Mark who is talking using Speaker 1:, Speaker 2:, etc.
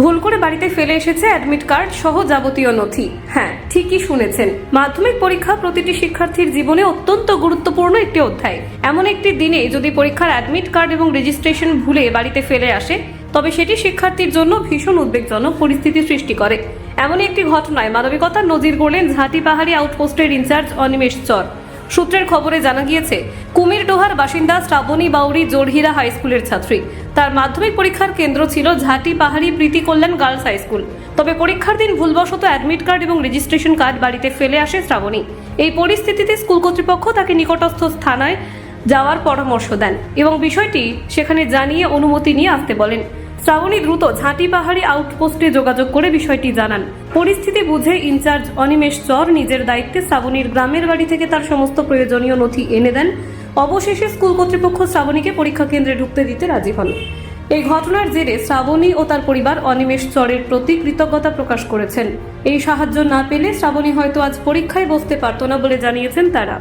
Speaker 1: ভুল করে বাড়িতে ফেলে এসেছে অ্যাডমিট কার্ড সহ যাবতীয় নথি। হ্যাঁ ঠিকই শুনেছেন। মাধ্যমিক পরীক্ষা প্রতিটি শিক্ষার্থীর জীবনে অত্যন্ত গুরুত্বপূর্ণ একটি অধ্যায়। এমন একটি দিনে যদি পরীক্ষার অ্যাডমিট কার্ড এবং রেজিস্ট্রেশন ভুলে বাড়িতে ফেলে আসে, তবে সেটি শিক্ষার্থীর জন্য ভীষণ উদ্বেগজনক পরিস্থিতি সৃষ্টি করে। এমন একটি ঘটনায় মানবিকতার নজির গড়লেন ঝাঁটি পাহাড়ি আউটপোস্টের ইনচার্জ অনিমেষ চর। সূত্রের খবরে জানা গিয়েছে কুমিরডোহার বাসিন্দা শ্রাবণী বাউরি জোরহিরা হাই স্কুলের ছাত্রী। তার মাধ্যমিক পরীক্ষার কেন্দ্র ছিল Jhanti Pahari Priti Kalyan girls high school. তবে পরীক্ষার দিন ভুলবশত অ্যাডমিট কার্ড এবং রেজিস্ট্রেশন কার্ড বাড়িতে ফেলে আসে শ্রাবণী। এই পরিস্থিতিতে স্কুল কর্তৃপক্ষ তাকে নিকটস্থ থানায় যাওয়ার পরামর্শ দেন এবং বিষয়টি সেখানে জানিয়ে অনুমতি নিয়ে আসতে বলেন। শ্রাবণী দ্রুত ঝাঁটি পাহাড়ি আউটপোস্টে যোগাযোগ করে বিষয়টি জানান। পরিস্থিতি বুঝে ইনচার্জ অনিমেষ চর নিজের দায়িত্বে শ্রাবণীর গ্রামের বাড়ি থেকে তার সমস্ত প্রয়োজনীয় নথি এনে দেন। অবশেষে স্কুল কর্তৃপক্ষ শ্রাবণীকে পরীক্ষা কেন্দ্রে ঢুকতে দিতে রাজি হন। এই ঘটনার জেরে শ্রাবণী ও তার পরিবার অনিমেষ চরের প্রতি কৃতজ্ঞতা প্রকাশ করেছেন। এই সাহায্য না পেলে শ্রাবণী হয়তো আজ পরীক্ষায় বসতে পারত না বলে জানিয়েছেন তারা।